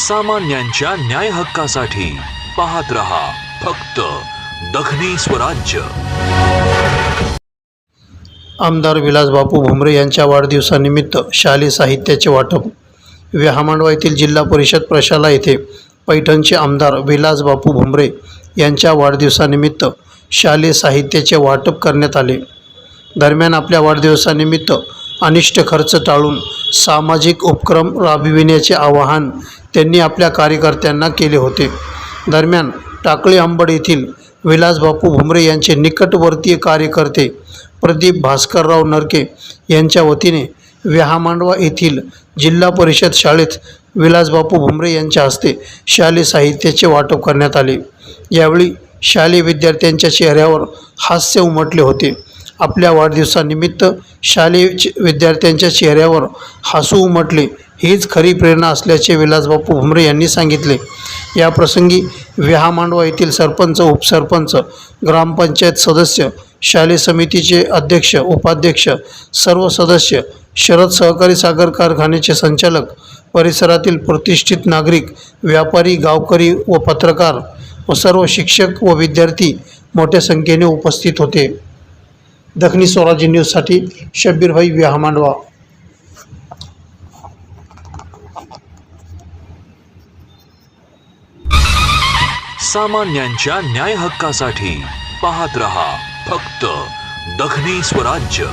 सामान्यांच्या न्याय हक्कासाठी पाहत रहा फक्त दखनी स्वराज्य आमदार विलासबापू भुमरे यांच्या वाढदिवसानिमित्त शालेय साहित्याचे वाटप. विहामांडवा येथील जिल्हा परिषद प्रशाला येथे पैठणचे आमदार विलासबापू भुमरे यांच्या वाढदिवसानिमित्त शालेय साहित्याचे वाटप करण्यात आले. दरम्यान आपल्या वाढदिवसानिमित्त अनिष्ट खर्च टाळून सामाजिक उपक्रम राबविण्याचे आवाहन त्यांनी आपल्या कार्यकर्त्यांना केले होते. दरम्यान टाकळी आंबड येथील विलासबापू भुमरे यांचे निकटवर्तीय कार्यकर्ते प्रदीप भास्करराव नरके यांच्या वतीने विहामांडवा येथील जिल्हा परिषद शाळेत विलासबापू भुमरे यांच्या हस्ते शालेय साहित्याचे वाटप करण्यात आले. यावेळी शालेय विद्यार्थ्यांच्या चेहऱ्यावर हास्य उमटले होते. आपल्या वाढदिवसानिमित्त शालेय विद्यार्थ्यांच्या चेहऱ्यावर हसू उमटले. हीच खरी प्रेरणा असल्याचे विलासबापू भुमरे यांनी सांगितले. या प्रसंगी विहामांडवा येथील सरपंच उपसरपंच ग्रामपंचायत सदस्य शालेय समितीचे अध्यक्ष उपाध्यक्ष सर्व सदस्य शरद सहकारी सागर कारखान्याचे संचालक परिसरातील प्रतिष्ठित नागरिक व्यापारी गावकरी व पत्रकार व सर्व शिक्षक व विद्यार्थी मोठ्या संख्येने उपस्थित होते. दखनी स्वराज्य न्यूजसाठी शब्बीरभाई व्याहमांडवा सामान्यांच्या न्याय हक्कासाठी पाहत रहा फक्त दखनी स्वराज्य.